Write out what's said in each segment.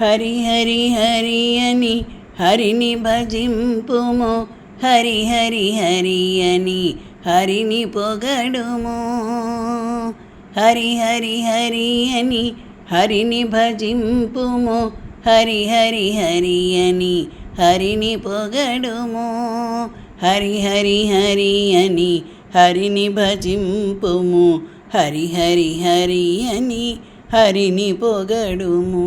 హరి హరి హరి అని హరిని భజింపుము హరి హరి హరి అని హరిని పొగడుము హరి హరి హరి అని హరిని భజింపుము హరి హరి హరి అని హరిని పొగడుము హరి హరి హరి అని హరిని భజింపుము హరి హరి హరి అని హరిని పొగడుము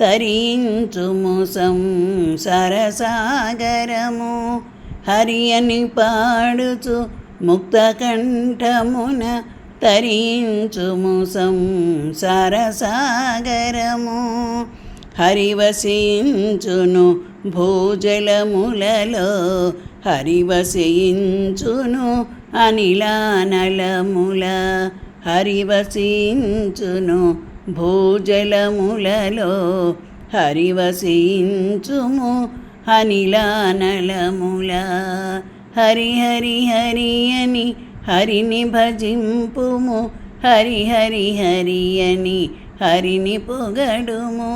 తరించుము సంసరసాగరము. హరియని పాడుచు ముక్త కంఠమున తరించుము సంసారసాగరము. హరివసించును భూజలములలో హరివసించును అనిలానలముల. హరివసించును భూజలములలో హరివసించుము అనిలానలముల హరి హరి హరి అని హరిని భజింపుము హరి హరి హరి అని హరిని పొగడుము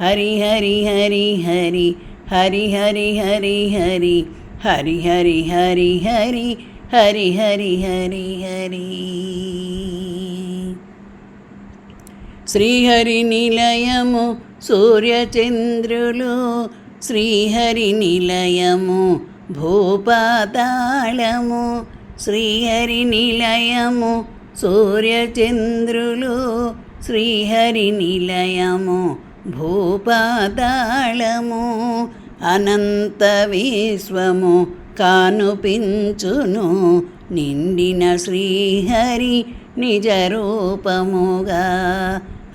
హరి హరి హరి హరి హరి హరి హరి హరి హరి హరి హరి హరి హరి హరి హరి హరి శ్రీహరి నిలయము సూర్యచంద్రులు శ్రీహరి నిలయము భూపాతాళము శ్రీహరి నిలయము సూర్యచంద్రులు శ్రీహరి నిలయము భూపాతాళము అనంత విశ్వము కానుపించును నిండిన శ్రీహరి నిజ రూపముగా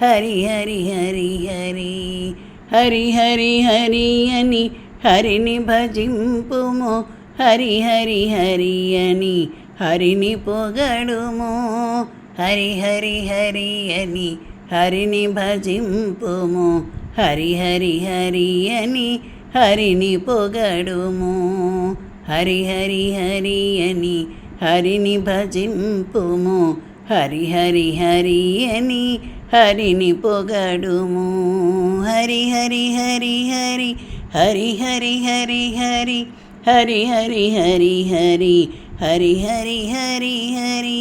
హరి హరి హరి హరి హరి హరి హరి అని హరిని భజింపుము హరి హరి హరి అని హరిని పొగడుము హరి హరి హరి అని హరిని భజింపుము హరి హరి హరి అని హరిని పొగడుము హరి హరి హరి అని హరిని భజింపుము హరి హరి హరి అని హరిని పొగడుము హరి హరి హరి హరి హరి హరి హరి హరి హరి హరి హరి హరి హరి హరి హరి హరి